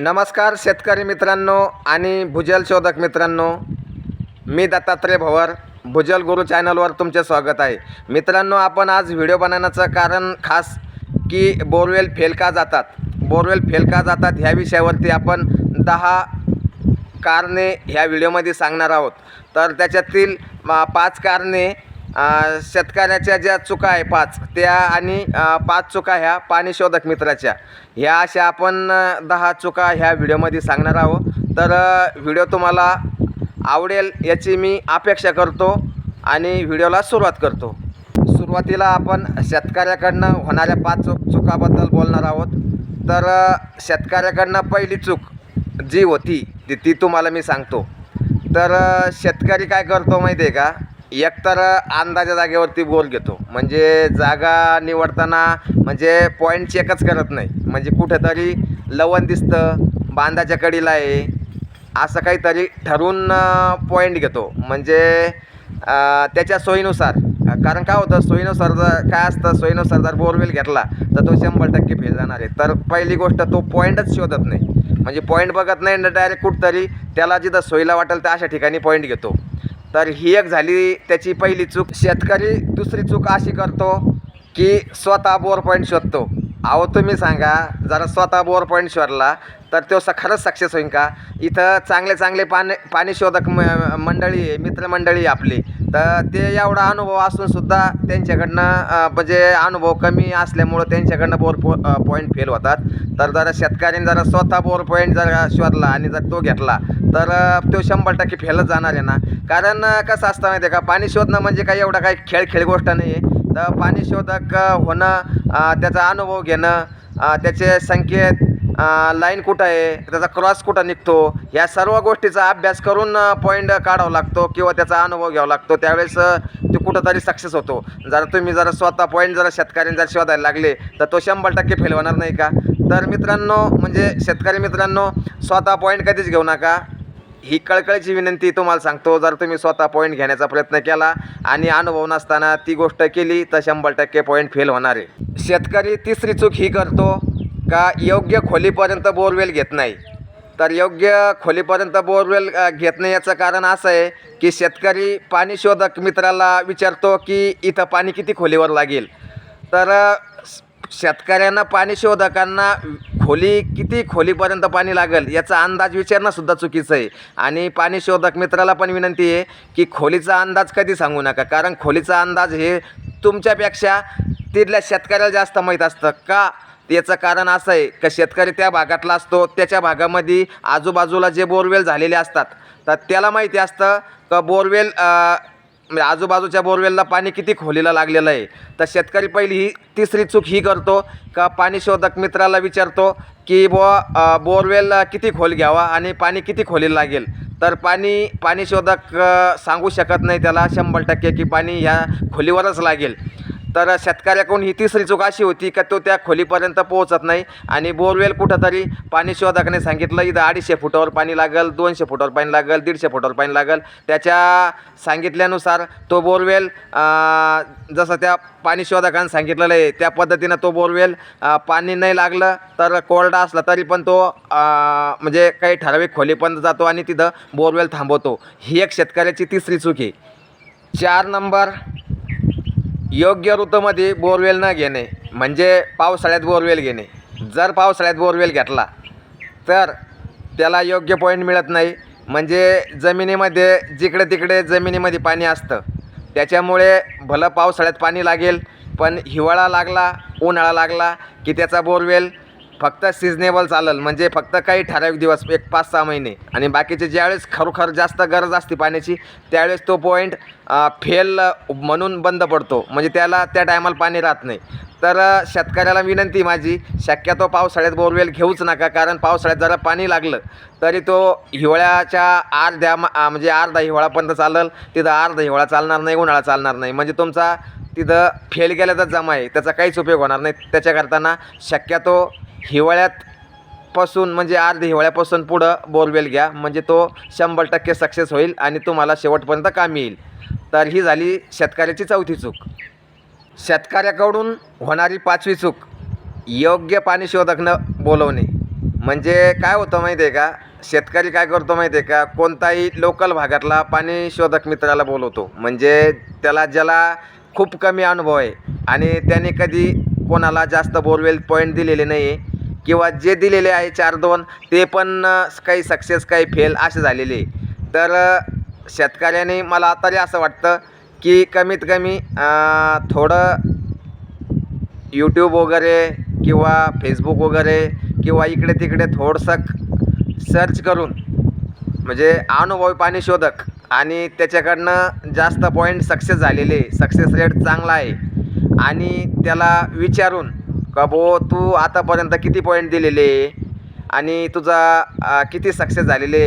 नमस्कार शेतकरी मित्रांनो आणि भूजल शोधक मित्रांनो. मी दत्तात्रय भवर भूजल गुरु चॅनलवर तुमचे स्वागत आहे. मित्रांनो आपण आज व्हिडिओ बनवण्याचं कारण खास की बोरवेल फेल का जातात? बोरवेल फेल का जातात ह्या विषयावरती आपण दहा कारणे ह्या व्हिडिओमध्ये सांगणार आहोत. तर त्याच्यातील पाच कारणे शेतकऱ्याच्या ज्या चुका आहे पाच त्या आणि पाच चुका ह्या पाणी शोधक मित्राच्या. ह्या अशा आपण दहा चुका ह्या व्हिडिओमध्ये सांगणार आहोत. तर व्हिडिओ तुम्हाला आवडेल याची मी अपेक्षा करतो आणि व्हिडिओला सुरुवात करतो. सुरुवातीला आपण शेतकऱ्याकडनं होणाऱ्या पाच चुक चुकाबद्दल बोलणार आहोत. तर शेतकऱ्याकडनं पहिली चूक जी होती ती ती तुम्हाला मी सांगतो. तर शेतकरी काय करतो माहिती आहे का? एकतर अंदाजा जागेवरती गोल घेतो. म्हणजे जागा निवडताना म्हणजे पॉईंट चेकच करत नाही. म्हणजे कुठेतरी लवण दिसतं बांधाच्या कडीला आहे. असं काहीतरी ठरवून पॉईंट घेतो. म्हणजे त्याच्या सोयीनुसार. कारण काय होतं सोयीनुसार जर काय असतं सोयीनुसार जर बोरवेल घेतला तर तो शंभर टक्के फेल जाणार आहे. तर पहिली गोष्ट तो पॉईंटच शोधत नाही. म्हणजे पॉईंट बघत नाही डायरेक्ट कुठतरी त्याला जिथं सोयीला वाटेल त्या अशा ठिकाणी पॉईंट घेतो. तर ही एक झाली त्याची पहिली चूक. शेतकरी दुसरी चूक अशी करतो की स्वतः बोर पॉईंट शोधतो. अहो तुम्ही सांगा जरा स्वतः बोर पॉईंट शोधला तर तो स खरंच सक्सेस होईल का? इथं चांगले चांगले पाणी पाणी शोधक म मंडळी मित्रमंडळी आहे आपली. तर ते एवढा अनुभव असूनसुद्धा त्यांच्याकडनं म्हणजे अनुभव कमी असल्यामुळं त्यांच्याकडनं बोर पो पॉईंट फेल होतात. तर जरा शेतकऱ्याने जरा स्वतः बोर पॉईंट जर शोधला आणि जर तो घेतला तर तो शंभर टक्के फेलच जाणार आहे ना. कारण कसं असतं माहिती आहे का? पाणी शोधणं म्हणजे काही एवढा काही खेळ खेळ गोष्ट नाही आहे तर पाणी शोधक होणं त्याचा अनुभव घेणं त्याचे संकेत लाईन कुठं आहे? त्याचा क्रॉस कुठं निघतो? ह्या सर्व गोष्टीचा अभ्यास करून पॉईंट काढावा लागतो किंवा त्याचा अनुभव घ्यावा लागतो. त्यावेळेस तो कुठंतरी सक्सेस होतो. जर तुम्ही जरा स्वतः पॉईंट जर शेतकऱ्यांनी जर शोधायला लागले तर तो शंभर टक्के फेल होणार नाही का? तर मित्रांनो म्हणजे शेतकरी मित्रांनो स्वतः पॉईंट कधीच घेऊ नका. ही कळकळीची विनंती तुम्हाला सांगतो. जर तुम्ही स्वतः पॉईंट घेण्याचा प्रयत्न केला आणि अनुभव नसताना ती गोष्ट केली तर शंभर टक्के पॉईंट फेल होणार आहे. शेतकरी तिसरी चूक ही करतो. का योग्य खोलीपर्यंत बोरवेल घेत नाही? तर योग्य खोलीपर्यंत बोरवेल घेत नाही याचं कारण असं आहे की शेतकरी पाणी शोधक मित्राला विचारतो की इथं पाणी किती खोलीवर लागेल? तर शेतकऱ्यांना पाणी शोधकांना खोली किती खोलीपर्यंत पाणी लागेल याचा अंदाज विचारणं सुद्धा चुकीचं आहे. आणि पाणी शोधक मित्राला पण विनंती आहे की खोलीचा अंदाज कधी सांगू नका. कारण खोलीचा अंदाज हे तुमच्यापेक्षा तिथल्या शेतकऱ्याला जास्त माहीत असतं. का? याचं कारण असं आहे का शेतकरी त्या भागातला असतो त्याच्या भागामध्ये आजूबाजूला जे बोरवेल झालेले असतात तर त्याला माहिती असतं का बोरवेल म्हणजे आजूबाजूच्या बोरवेलला पाणी किती खोलीला लागलेलं आहे. तर शेतकरी पहिली ही तिसरी चूक ही करतो का पाणी शोधक मित्राला विचारतो की बुवा बोरवेल किती खोल घ्यावा आणि पाणी किती खोलीला लागेल. तर पाणी पाणी शोधक सांगू शकत नाही त्याला शंभर टक्के की पाणी ह्या खोलीवरच लागेल. तर शेतकऱ्याकडून ही तिसरी चूक अशी होती का तो त्या खोलीपर्यंत पोहोचत नाही आणि बोरवेल कुठंतरी पाणी शोधकाने सांगितलं इथं अडीचशे फुटावर पाणी लागेल दोनशे फुटावर पाणी लागेल दीडशे फुटावर पाणी लागेल. त्याच्या सांगितल्यानुसार तो बोरवेल जसं त्या पाणी शोधकाने सांगितलेलं आहे त्या पद्धतीनं तो बोरवेल पाणी नाही लागलं तर कोरडा असला तरी पण तो म्हणजे काही ठराविक खोलीपर्यंत जातो आणि तिथं बोरवेल थांबवतो. ही एक शेतकऱ्याची तिसरी चूक आहे. चार नंबर योग्य ऋतूमध्ये बोरवेल न घेणे म्हणजे पावसाळ्यात बोरवेल घेणे. जर पावसाळ्यात बोरवेल घेतला तर त्याला योग्य पॉईंट मिळत नाही. म्हणजे जमिनीमध्ये जिकडे तिकडे जमिनीमध्ये पाणी असतं. त्याच्यामुळे भलं पावसाळ्यात पाणी लागेल पण हिवाळा लागला उन्हाळा लागला की त्याचा बोरवेल फक्त सिजनेबल चालेल. म्हणजे फक्त काही ठराविक दिवस एक पाच सहा महिने. आणि बाकीचे ज्यावेळेस खरोखर जास्त गरज असते पाण्याची त्यावेळेस तो पॉईंट फेल म्हणून बंद पडतो. म्हणजे त्याला त्या टायमाला पाणी राहत नाही. तर शेतकऱ्याला विनंती माझी शक्यतो पावसाळ्यात बोरवेल घेऊच नका. कारण पावसाळ्यात जरा पाणी लागलं तरी तो हिवाळ्याच्या अर्ध्या म्हणजे अर्धा हिवाळापर्यंत चालेल. तिथं अर्धा हिवाळा चालणार नाही उन्हाळा चालणार नाही. म्हणजे तुमचा तिथं फेल गेल्याचा जमा आहे. त्याचा काहीच उपयोग होणार नाही. त्याच्याकरताना शक्यतो हिवाळ्यातपासून म्हणजे अर्ध हिवाळ्यापासून पुढं बोरवेल घ्या. म्हणजे तो शंभर टक्के सक्सेस होईल आणि तुम्हाला शेवटपर्यंत कामी येईल. तर ही झाली शेतकऱ्याची चौथी चूक. शेतकऱ्याकडून होणारी पाचवी चूक योग्य पाणी शोधक न बोलवणे. म्हणजे काय होतं माहिती आहे का? शेतकरी काय करतो माहिती आहे का? कोणताही लोकल भागातला पाणी शोधक मित्राला बोलवतो. म्हणजे त्याला ज्याला खूप कमी अनुभव आहे आणि त्याने कधी कोणाला जास्त बोरवेल पॉईंट दिलेले नाही आहे किंवा जे दिलेले आहे चार दोन ते पण काही सक्सेस काही फेल असे झालेले आहे. तर शेतकऱ्याने मला तरी असं वाटतं की कमीत कमी थोडं यूट्यूब वगैरे किंवा फेसबुक वगैरे किंवा इकडे तिकडे थोडंसं सर्च करून म्हणजे अनुभवी पाणी शोधक आणि त्याच्याकडनं जास्त पॉईंट सक्सेस झालेले सक्सेस रेट चांगला आहे आणि त्याला विचारून का बो तू आतापर्यंत किती पॉईंट दिलेले? आणि तुझा किती सक्सेस झालेले?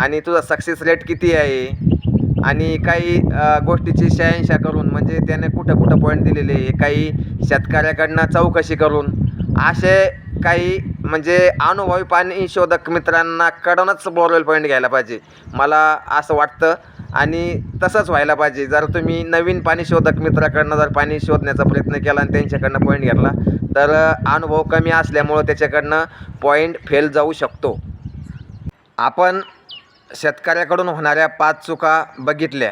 आणि तुझा सक्सेस रेट किती आहे? आणि काही गोष्टीची शहानिशा करून म्हणजे त्याने कुठं कुठं पॉईंट दिलेले? आहे काही शेतकऱ्याकडनं चौकशी करून. असे काही म्हणजे अनुभवी पाणी शोधक मित्रांना कडूनच बोरवेल पॉईंट घ्यायला पाहिजे. मला असं वाटतं आणि तसंच व्हायला पाहिजे. जर तुम्ही नवीन पाणी शोधक मित्राकडनं जर पाणी शोधण्याचा प्रयत्न केला आणि त्यांच्याकडनं पॉईंट घेतला तर अनुभव कमी असल्यामुळं त्याच्याकडनं पॉईंट फेल जाऊ शकतो. आपण शेतकऱ्याकडून होणाऱ्या पाच चुका बघितल्या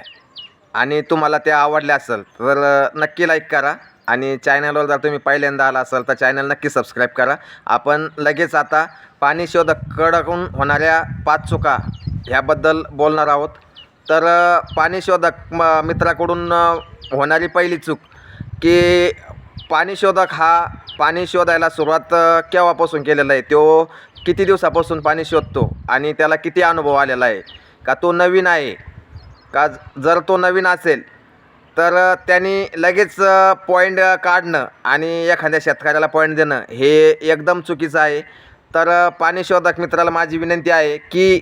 आणि तुम्हाला त्या आवडल्या असेल तर नक्की लाईक करा आणि चॅनलवर जर तुम्ही पहिल्यांदा आला असाल तर चॅनल नक्की सबस्क्राईब करा. आपण लगेच आता पाणी शोधककडून होणाऱ्या पाच चुका ह्याबद्दल बोलणार आहोत. तर पाणीशोधक पाणी शोधक म मित्राकडून होणारी पहिली चूक की पाणी शोधक हा पाणी शोधायला सुरुवात केव्हापासून केलेला आहे? तो किती दिवसापासून पाणी शोधतो आणि त्याला किती अनुभव आलेला आहे? का तो नवीन आहे? का जर तो नवीन असेल तर त्यांनी लगेच पॉईंट काढणं आणि एखाद्या शेतकऱ्याला पॉईंट देणं हे एकदम चुकीचं आहे. तर पाणी शोधक मित्राला माझी विनंती आहे की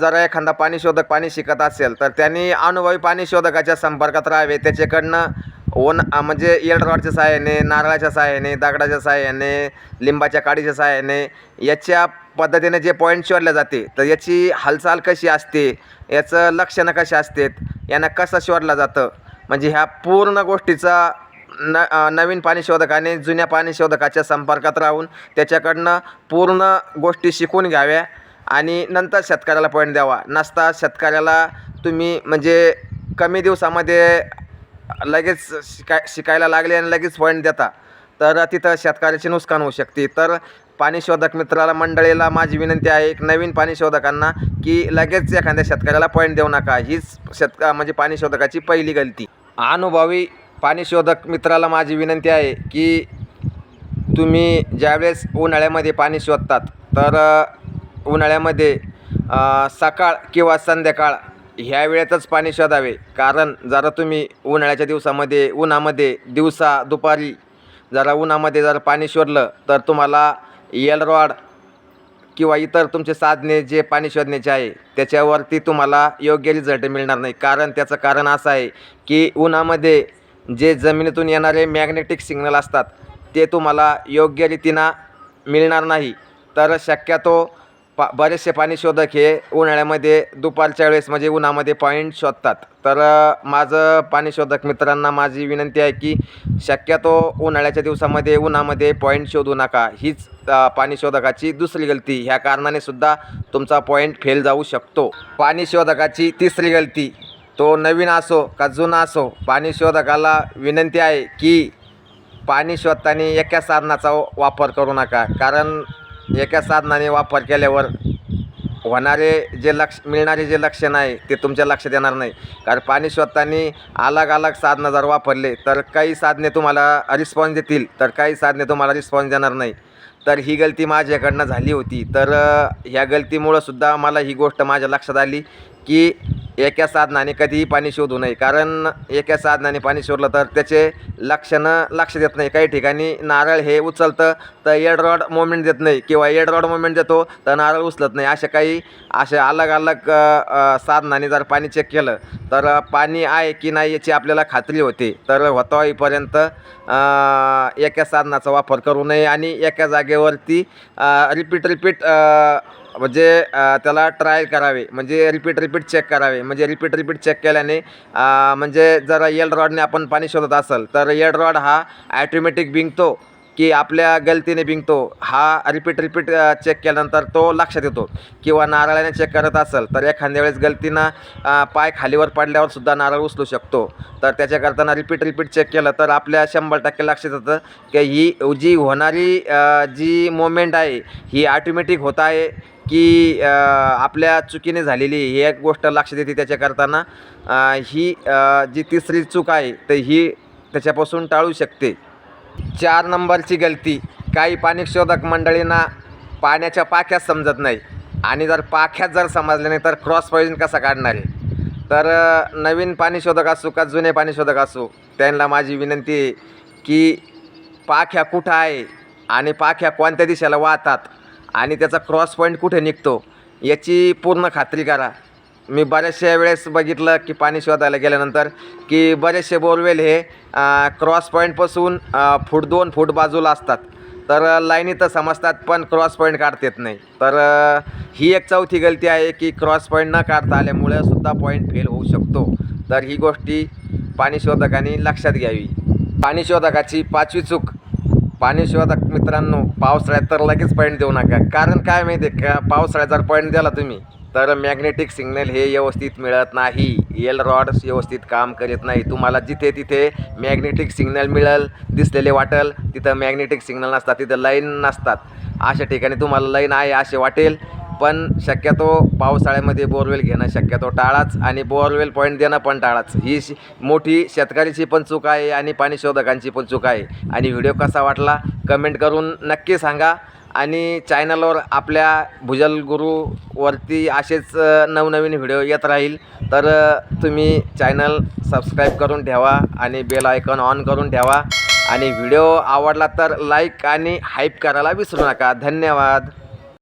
जर एखादा पाणी शोधक पाणी शिकत असेल तर त्यांनी अनुभवी पाणी शोधकाच्या संपर्कात राहावे. त्याच्याकडनं ओन म्हणजे येल रॉडच्या सहाय्याने नारळाच्या सहाय्याने दगडाच्या सहाय्याने लिंबाच्या काडीच्या सहाय्याने याच्या पद्धतीने जे पॉईंट शोधले जाते तर याची हालचाल कशी असते याचं लक्षणं कशी असतात यांना कसं शोधलं जातं? म्हणजे ह्या पूर्ण गोष्टीचा न नवीन पाणी शोधकाने जुन्या पाणी शोधकाच्या संपर्कात राहून त्याच्याकडनं पूर्ण गोष्टी शिकून घ्याव्या. आणि नंतर शेतकऱ्याला पॉईंट द्यावा. नसता शेतकऱ्याला तुम्ही म्हणजे कमी दिवसामध्ये लगेच शिकाय शिकायला लागले आणि लगेच पॉईंट देता. तर तिथं शेतकऱ्याचे नुकसान होऊ शकते. तर पाणी शोधक मित्राला मंडळीला माझी विनंती आहे एक नवीन पाणी शोधकांना की लगेच एखाद्या शेतकऱ्याला पॉईंट देऊ नका. हीच शेतक म्हणजे पाणी शोधकाची पहिली गलती. अनुभवी पाणी शोधक मित्राला माझी विनंती आहे की तुम्ही ज्यावेळेस उन्हाळ्यामध्ये पाणी शोधतात तर उन्हाळ्यामध्ये सकाळ किंवा संध्याकाळ ह्या वेळेतच पाणी शोधावे. कारण जरा तुम्ही उन्हाळ्याच्या दिवसामध्ये उन्हामध्ये दिवसा दुपारी जरा उन्हामध्ये जर पाणी शोधलं तर तुम्हाला येल रॉड किंवा इतर तुमचे साधने जे पाणी शोधण्याचे आहे त्याच्यावरती तुम्हाला योग्य रिझल्ट मिळणार नाही. कारण त्याचं कारण असं आहे की उन्हामध्ये जे जमिनीतून येणारे मॅग्नेटिक सिग्नल असतात ते तुम्हाला योग्य रीतीनं मिळणार नाही. तर शक्यतो पा बरेचसे पाणी शोधक हे उन्हाळ्यामध्ये दुपारच्या वेळेस म्हणजे उन्हामध्ये पॉईंट शोधतात. तर माझं पाणी शोधक मित्रांना माझी विनंती आहे की शक्यतो उन्हाळ्याच्या दिवसामध्ये उन्हामध्ये पॉईंट शोधू नका. हीच पाणी शोधकाची दुसरी गलती. ह्या कारणाने सुद्धा तुमचा पॉईंट फेल जाऊ शकतो. पाणी शोधकाची तिसरी गलती. तो नवीन असो का जुना असो पाणी शोधकाला विनंती आहे की पाणी शोधताना एका साधनाचा वापर करू नका. कारण एका साधनाने वापर केल्यावर होणारे जे लक्ष मिळणारे जे लक्षण आहे ते तुमच्या लक्षात येणार नाही. कारण पाणी शोधताना अलग अलग साधनं जर वापरले तर काही साधने तुम्हाला रिस्पॉन्स देतील तर काही साधने तुम्हाला रिस्पॉन्स देणार नाही. तर ही गलती माझ्याकडनं झाली होती. तर ह्या गलतीमुळं सुद्धा मला ही गोष्ट माझ्या लक्षात आली. की एका साधनाने कधीही पाणी शोधू नये. कारण एका साधनाने पाणी शोधलं तर त्याचे लक्षणं लक्ष देत नाही. काही ठिकाणी नारळ हे उचलतं तर एडरॉड मोमेंट देत नाही किंवा एडरॉड मोमेंट देतो तर नारळ उचलत नाही. अशा काही असे अलग अलग साधनाने जर पाणी चेक केलं तर पाणी आहे की नाही याची आपल्याला खात्री होते. तर होता एका साधनाचा वापर करू नये आणि एका जागेवरती रिपीट रिपीट म्हणजे त्याला ट्रायल करावे. म्हणजे रिपीट रिपीट चेक करावे. म्हणजे रिपीट रिपीट चेक केल्याने म्हणजे जर येल रॉडने आपण पाणी शोधत असेल तर येल रॉड हा ॲटोमॅटिक बिंगतो की आपल्या गलतीने बिंगतो. हा रिपीट रिपीट चेक केल्यानंतर तो लक्षात येतो. किंवा नारळाने चेक करत असेल तर एखाद्या वेळेस गलतीनं पाय खालीवर पडल्यावर सुद्धा नारळ उचलू शकतो. तर त्याच्या करताना रिपीट रिपीट चेक केलं तर आपल्या शंभर टक्के लक्षात येतं की ही जी होणारी जी मोमेंट आहे ही ऑटोमॅटिक होत आहे. की आपल्या चुकीने झालेली ही एक गोष्ट लक्षात येते त्याच्या करताना ही जी तिसरी चूक आहे तर ही त्याच्यापासून टाळू शकते. चार नंबरची गलती. काही पाणी शोधक मंडळींना पाण्याच्या पाख्यात समजत नाही. आणि जर पाख्यात जर समजले नाही तर क्रॉस पॉइजन कसा काढणार आहे? तर नवीन पाणी शोधक असो का जुने पाणी शोधक असो त्यांना माझी विनंती आहे की पाख्या कुठं आहे आणि पाख्या कोणत्या दिशेला वाहतात आणि त्याचा क्रॉस पॉईंट कुठे निघतो याची पूर्ण खात्री करा. मी बऱ्याचशा वेळेस बघितलं की पाणी शोधायला गेल्यानंतर की बरेचसे बोरवेल हे क्रॉस पॉईंटपासून फूट दोन फूट बाजूला असतात. तर लाईनी तर समजतात पण क्रॉस पॉईंट काढता येत नाही. तर ही एक चौथी गलती आहे की क्रॉस पॉईंट न काढता आल्यामुळे सुद्धा पॉईंट फेल होऊ शकतो. तर ही गोष्टी पाणी शोधकांनी लक्षात घ्यावी. पाणी शोधकाची पाचवी चूक पाणी शोधक मित्रांनो पावसाळ्यात तर लगेच पॉईंट देऊ नका. कारण काय माहिती आहे का पावसाळ्यात जर पॉईंट दिला तुम्ही तर मॅग्नेटिक सिग्नल हे व्यवस्थित मिळत नाही. एल रॉड्स व्यवस्थित काम करीत नाही. तुम्हाला जिथे तिथे मॅग्नेटिक सिग्नल मिळेल दिसलेले वाटेल तिथं मॅग्नेटिक सिग्नल नसतात तिथं लाईन नसतात. अशा ठिकाणी तुम्हाला लाईन आहे असे वाटेल. पण शक्यतो पावसाळ्यामध्ये बोरवेल घेणं शक्यतो टाळाच आणि बोरवेल पॉईंट देणं पण टाळाच. ही श- मोठी शेतकऱ्याची पण चूक आहे आणि पाणी शोधकांची पण चूक आहे. आणि व्हिडिओ कसा वाटला कमेंट करून नक्की सांगा. आणि चॅनलवर आपल्या भुजल गुरुवरती असेच नवनवीन व्हिडिओ येत राहील. तर तुम्ही चॅनल सबस्क्राईब करून ठेवा आणि बेल आयकॉन ऑन करून ठेवा. आणि व्हिडिओ आवडला तर लाईक आणि हाईप करायला विसरू नका. धन्यवाद.